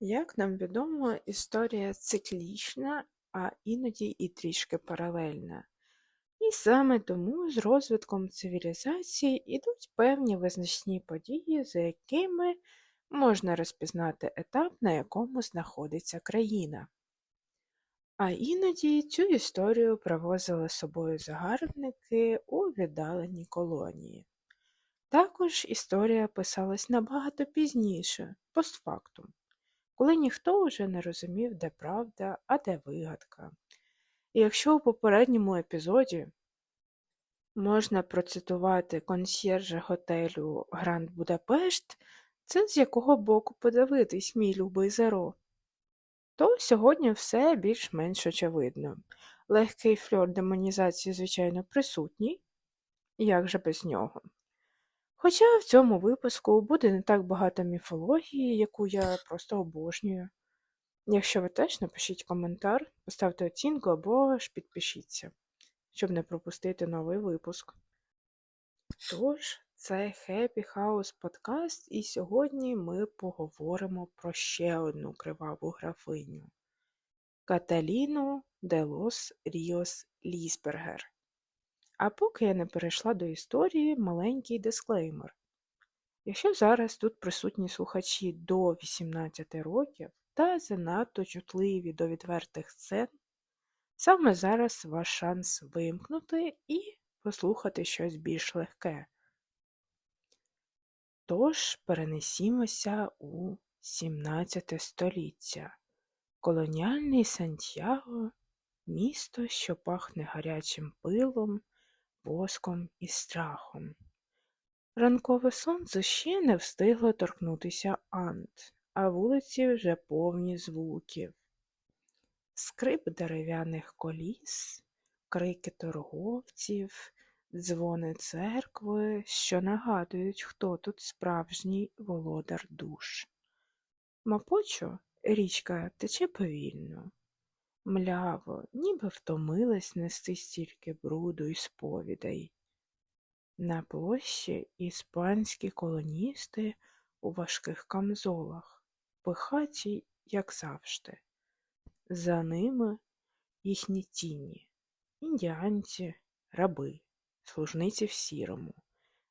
Як нам відомо, історія циклічна, а іноді і трішки паралельна. І саме тому з розвитком цивілізації йдуть певні визначні події, за якими можна розпізнати етап, на якому знаходиться країна. А іноді цю історію привозили з собою загарбники у віддалені колонії. Також історія писалась набагато пізніше, постфактум коли ніхто вже не розумів, де правда, а де вигадка. І якщо у попередньому епізоді можна процитувати консьєржа готелю Гранд Будапешт, це з якого боку подивитись, мій любий Зеро, то сьогодні все більш-менш очевидно. Легкий фльор демонізації, звичайно, присутній, як же без нього. Хоча в цьому випуску буде не так багато міфології, яку я просто обожнюю. Якщо ви теж напишіть коментар, поставте оцінку або ж підпишіться, щоб не пропустити новий випуск. Тож, це Happy House подкаст, і сьогодні ми поговоримо про ще одну криваву графиню Каталіну де лос Ріос Лісбергер. А поки я не перейшла до історії, маленький дисклеймер. Якщо зараз тут присутні слухачі до 18 років та занадто чутливі до відвертих сцен, саме зараз ваш шанс вимкнути і послухати щось більш легке. Тож перенесімося у 17 століття. Колоніальний Сантьяго місто, що пахне гарячим пилом воском і страхом. Ранкове сонце ще не встигло торкнутися Ант, а вулиці вже повні звуків. Скрип дерев'яних коліс, крики торговців, дзвони церкви, що нагадують, хто тут справжній володар душ. Мапочо річка тече повільно, мляво, ніби втомилась нести стільки бруду і сповідей. На площі іспанські колоністи у важких камзолах, пихаті, як завжди. За ними їхні тіні, індіанці, раби, служниці в сірому,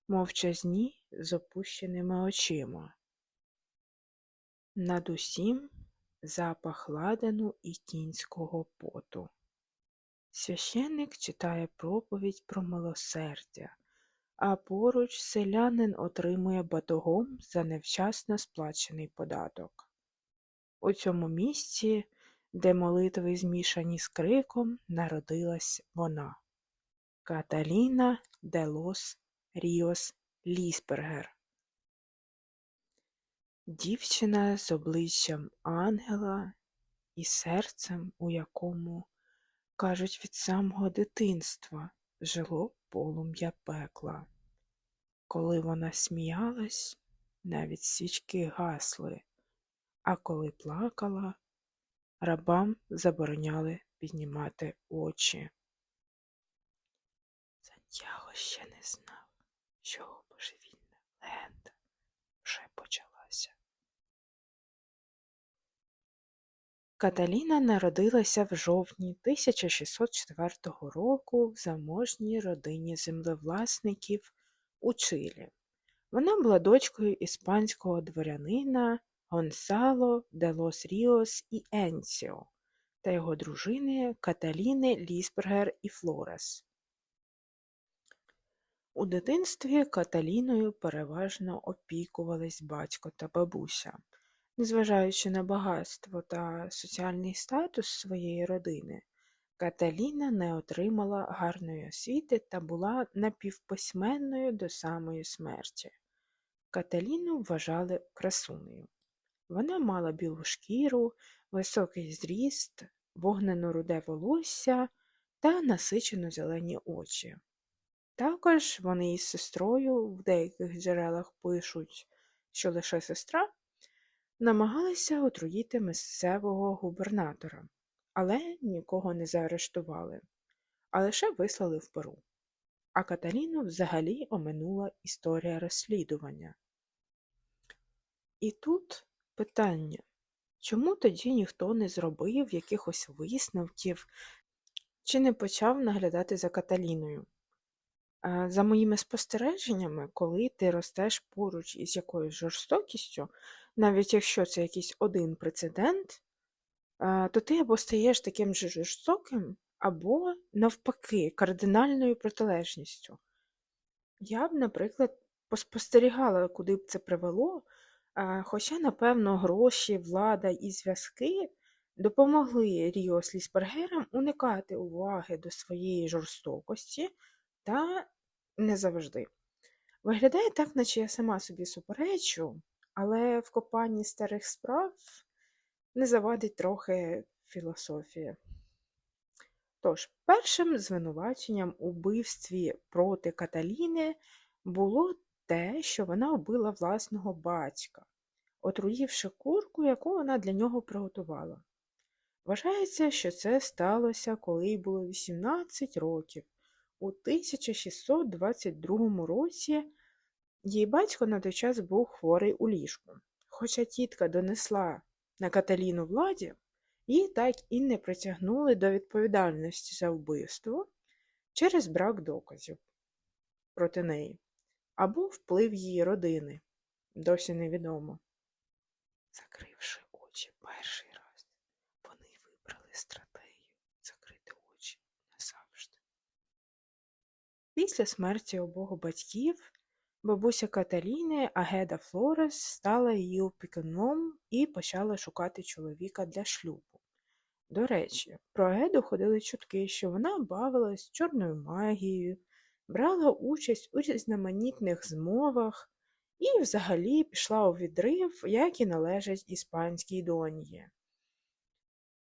мовчазні з опущеними очима. Над усім запах ладану і кінського поту. Священник читає проповідь про милосердя, а поруч селянин отримує батогом за невчасно сплачений податок. У цьому місці, де молитви змішані з криком, народилась вона Каталіна де лос Ріос Ліспергер. Дівчина з обличчям ангела і серцем, у якому, кажуть, від самого дитинства жило полум'я пекла. Коли вона сміялась, навіть свічки гасли, а коли плакала, рабам забороняли піднімати очі. Сантьяго ще не знав, що Каталіна народилася в жовтні 1604 року в заможній родині землевласників у Чилі. Вона була дочкою іспанського дворянина Гонсало де лос Ріос і Енсіо та його дружини Каталіни Лісбергер і Флорес. У дитинстві Каталіною переважно опікувались батько та бабуся. Незважаючи на багатство та соціальний статус своєї родини, Каталіна не отримала гарної освіти та була напівписьменною до самої смерті. Каталіну вважали красунею. Вона мала білу шкіру, високий зріст, вогнено руде волосся та насичено зелені очі. Також вони із сестрою в деяких джерелах пишуть, що лише сестра намагалися отруїти місцевого губернатора, але нікого не заарештували, а лише вислали в Перу. А Каталіну взагалі оминула історія розслідування. І тут питання, Чому тоді ніхто не зробив якихось висновків чи не почав наглядати за Каталіною? За моїми спостереженнями, коли ти ростеш поруч із якоюсь жорстокістю, навіть якщо це якийсь один прецедент, е, то ти або стаєш таким же жорстоким, або навпаки, кардинальною протилежністю. Я б, наприклад, поспостерігала, куди б це привело, е, хоча, напевно, гроші, влада і зв'язки допомогли Ріо Сліспергерам уникати уваги до своєї жорстокості та не завжди. Виглядає так, наче я сама собі суперечу, але в копанні старих справ не завадить трохи філософія. Тож, першим звинуваченням у вбивстві проти Каталіни було те, що вона вбила власного батька, отруївши курку, яку вона для нього приготувала. Вважається, що це сталося, коли їй було 18 років. У 1622 році її батько на той час був хворий у ліжку. Хоча тітка донесла на Каталіну владі, її так і не притягнули до відповідальності за вбивство через брак доказів проти неї або вплив її родини, досі невідомо. Закривши очі перший раз, вони вибрали стратегію закрити очі назавжди. Після смерті обох батьків бабуся Каталіни Агеда Флорес стала її опікуном і почала шукати чоловіка для шлюбу. До речі, про Агеду ходили чутки, що вона бавилась чорною магією, брала участь у різноманітних змовах і взагалі пішла у відрив, як і належить іспанській доньї.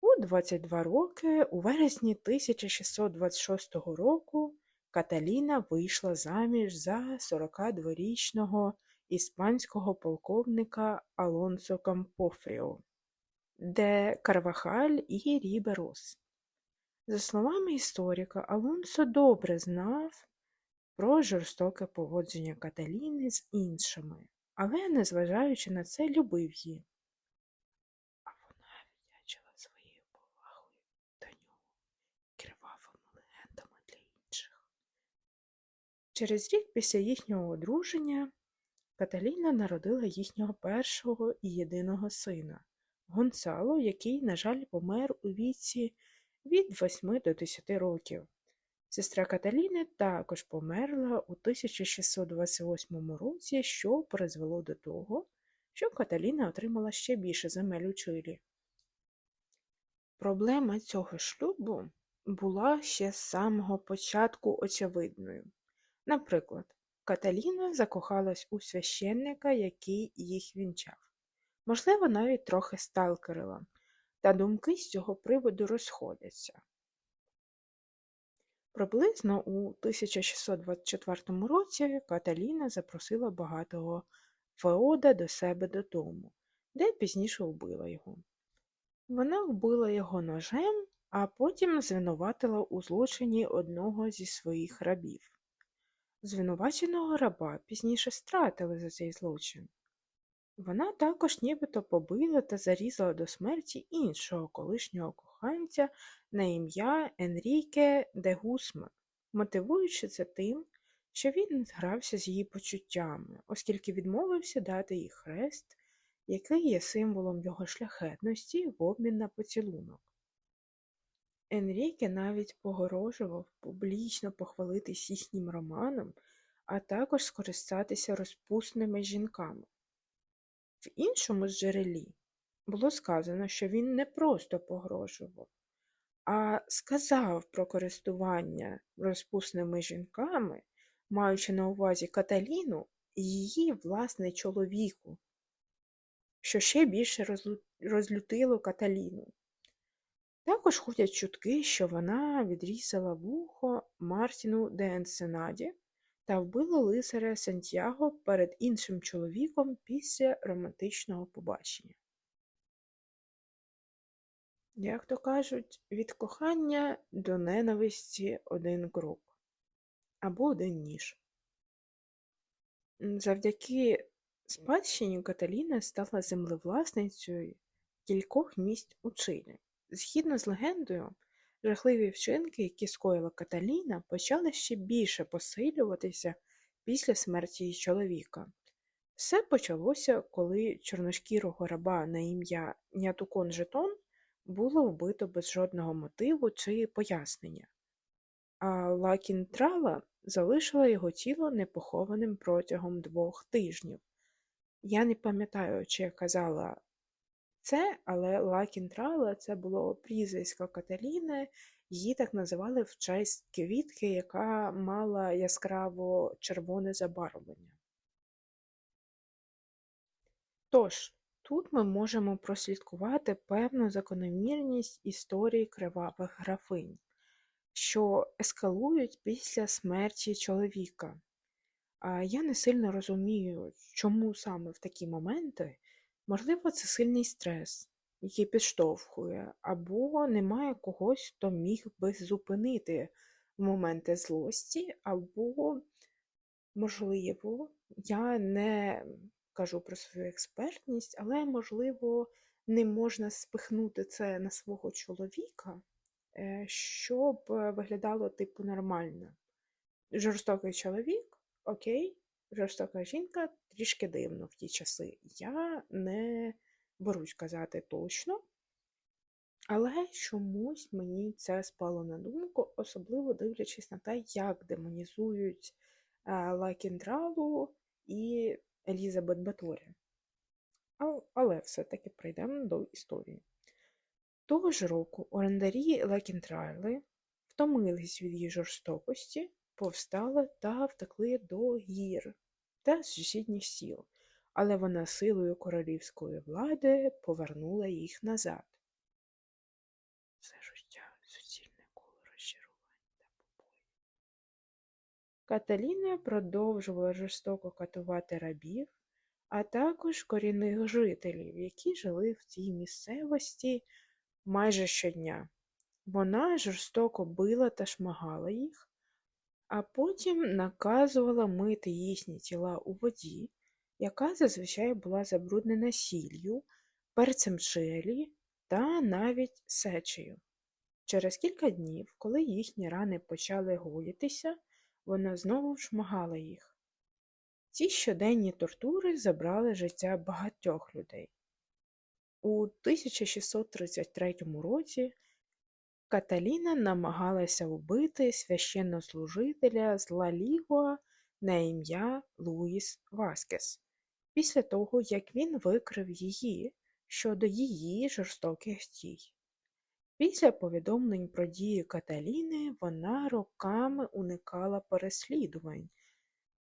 У 22 роки, у вересні 1626 року, Каталіна вийшла заміж за 42-річного іспанського полковника Алонсо Кампофріо, де Карвахаль і Ріберос. За словами історика, Алонсо добре знав про жорстоке поводження Каталіни з іншими, але, незважаючи на це, любив її. А вона віддячила своєю повагою до нього кривавими легендами для інших. Через рік після їхнього одруження Каталіна народила їхнього першого і єдиного сина Гонсало, який, на жаль, помер у віці від 8 до 10 років. Сестра Каталіни також померла у 1628 році, що призвело до того, що Каталіна отримала ще більше земель у Чилі. Проблема цього шлюбу була ще з самого початку очевидною. Наприклад, Каталіна закохалась у священника, який їх вінчав. Можливо, навіть трохи сталкерила, та думки з цього приводу розходяться. Приблизно у 1624 році Каталіна запросила багатого Феода до себе додому, де пізніше вбила його. Вона вбила його ножем, а потім звинуватила у злочині одного зі своїх рабів. Звинуваченого раба пізніше стратили за цей злочин. Вона також нібито побила та зарізала до смерті іншого колишнього коханця на ім'я Енріке де Гусман, мотивуючи це тим, що він згрався з її почуттями, оскільки відмовився дати їй хрест, який є символом його шляхетності в обмін на поцілунок. Енріке навіть погрожував публічно похвалитись їхнім романом, а також скористатися розпусними жінками. В іншому джерелі було сказано, що він не просто погрожував, а сказав про користування розпусними жінками, маючи на увазі Каталіну і її власне чоловіку, що ще більше розлю- розлютило Каталіну. Також ходять чутки, що вона відрізала вухо Мартіну де Енсенаді та вбила лицаря Сантьяго перед іншим чоловіком після романтичного побачення. Як то кажуть, від кохання до ненависті один крок або один ніж. Завдяки спадщині Каталіна стала землевласницею кількох місць у Чилі. Згідно з легендою, жахливі вчинки, які скоїла Каталіна, почали ще більше посилюватися після смерті її чоловіка. Все почалося, коли чорношкірого раба на ім'я Нятукон Жетон було вбито без жодного мотиву чи пояснення, а Лакінтрала залишила його тіло непохованим протягом двох тижнів. Я не пам'ятаю, чи я казала це, але Лакінтрала це було прізвисько Каталіни, її так називали в честь квітки, яка мала яскраво червоне забарвлення. Тож, тут ми можемо прослідкувати певну закономірність історії кривавих графинь, що ескалують після смерті чоловіка. А я не сильно розумію, чому саме в такі моменти, можливо, це сильний стрес, який підштовхує, або немає когось, хто міг би зупинити в моменти злості, або, можливо, я не кажу про свою експертність, але, можливо, не можна спихнути це на свого чоловіка, е, щоб виглядало типу нормально. Жорстокий чоловік, окей, жорстока жінка трішки дивно в ті часи. Я не берусь казати точно, але чомусь мені це спало на думку, особливо дивлячись на те, як демонізують е, Лакіндралу і Елізабет Баторі. Але все-таки прийдемо до історії. Того ж року орендарі Лакінтрайли втомились від її жорстокості, повстали та втекли до гір та сусідніх сіл, але вона силою королівської влади повернула їх назад. Все життя суцільне коло розчарувань та побоїв. Каталіна продовжувала жорстоко катувати рабів, а також корінних жителів, які жили в цій місцевості майже щодня. Вона жорстоко била та шмагала їх, а потім наказувала мити їхні тіла у воді, яка зазвичай була забруднена сіллю, перцем чилі та навіть сечею. Через кілька днів, коли їхні рани почали гоїтися, вона знову шмагала їх. Ці щоденні тортури забрали життя багатьох людей. У 1633 році Каталіна намагалася вбити священнослужителя з Лалігуа на ім'я Луїс Васкес після того, як він викрив її щодо її жорстоких дій. Після повідомлень про дії Каталіни вона роками уникала переслідувань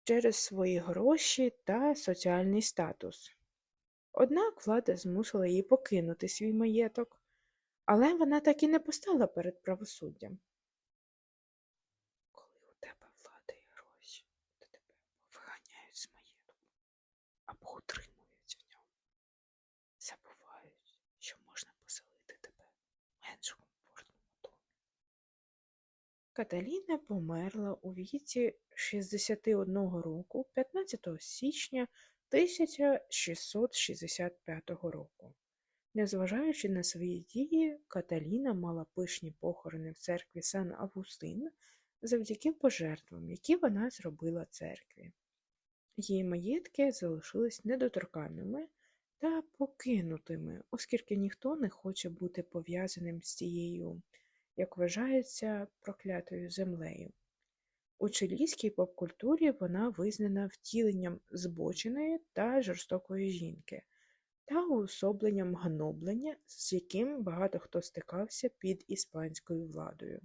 через свої гроші та соціальний статус. Однак влада змусила її покинути свій маєток, але вона так і не постала перед правосуддям. Коли у тебе влада і гроші, то тебе виганяють з маєтку або утримують в ньому. Забувають, що можна поселити тебе в менш комфортному домі. Каталіна померла у віці 61 року 15 січня 1665 року. Незважаючи на свої дії, Каталіна мала пишні похорони в церкві Сан Августин завдяки пожертвам, які вона зробила церкві. Її маєтки залишились недоторканними та покинутими, оскільки ніхто не хоче бути пов'язаним з цією, як вважається, проклятою землею. У чилійській поп-культурі вона визнана втіленням збоченої та жорстокої жінки та уособленням гноблення, з яким багато хто стикався під іспанською владою.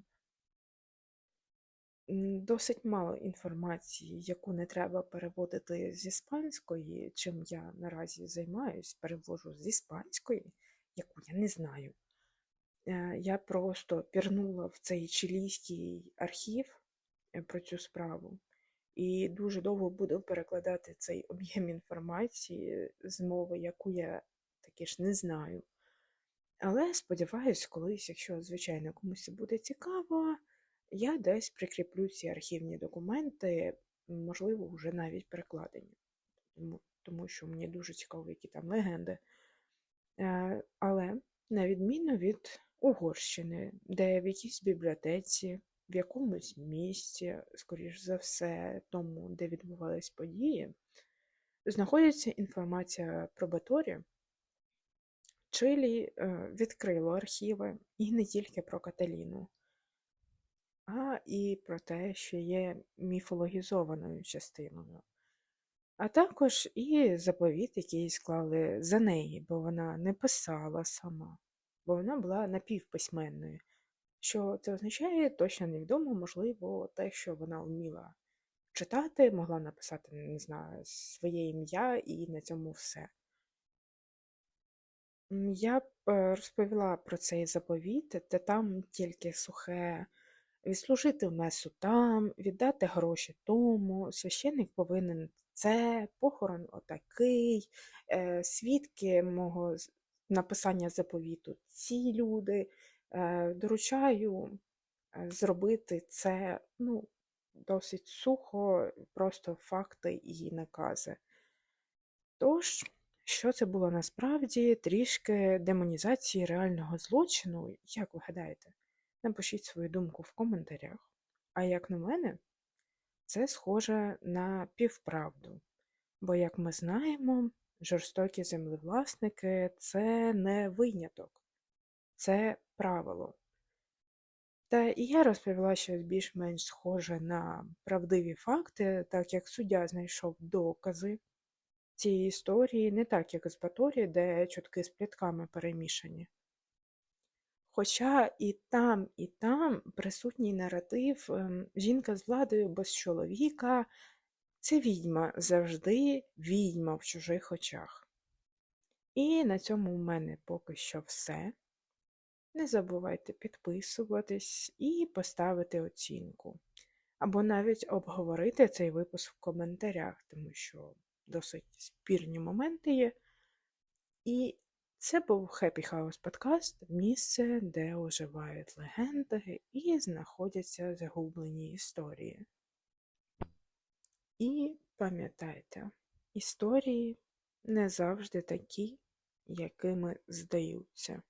Досить мало інформації, яку не треба переводити з іспанської, чим я наразі займаюсь, перевожу з іспанської, яку я не знаю. Е, я просто пірнула в цей чилійський архів е, про цю справу і дуже довго буду перекладати цей об'єм інформації з мови, яку я таки ж не знаю. Але сподіваюся, колись, якщо, звичайно, комусь буде цікаво, я десь прикріплю ці архівні документи, можливо, вже навіть перекладені. Тому, тому що мені дуже цікаво, які там легенди Е, Але на відміну від Угорщини, де в якійсь бібліотеці, в якомусь місці, скоріш за все, тому, де відбувались події, знаходиться інформація про Баторі, Чилі е, відкрило архіви і не тільки про Каталіну, а і про те, що є міфологізованою частиною. А також і заповіт, який склали за неї, бо вона не писала сама, бо вона була напівписьменною. Що це означає, точно невідомо, можливо, те, що вона вміла читати, могла написати, не знаю, своє ім'я і на цьому все. Я б е, розповіла про цей заповіт, де там тільки сухе відслужити месу там, віддати гроші тому, священник повинен це, похорон отакий, е, свідки мого написання заповіту ці люди. Е, Доручаю е, зробити це ну, досить сухо, просто факти і накази. Тож, що це було насправді трішки демонізації реального злочину, як ви гадаєте? Напишіть свою думку в коментарях. А як на мене, це схоже на півправду. Бо, як ми знаємо, жорстокі землевласники це не виняток, це правило. Та і я розповіла щось більш-менш схоже на правдиві факти, так як суддя знайшов докази цієї історії, не так, як з Баторі, де чутки з плітками перемішані. Хоча і там, і там присутній наратив ем, жінка з владою без чоловіка це відьма завжди відьма в чужих очах. І на цьому в мене поки що все. Не забувайте підписуватись і поставити оцінку. Або навіть обговорити цей випуск в коментарях, тому що досить спірні моменти є. І це був Happy House подкаст, місце, де оживають легенди і знаходяться загублені історії. І пам'ятайте, історії не завжди такі, якими здаються.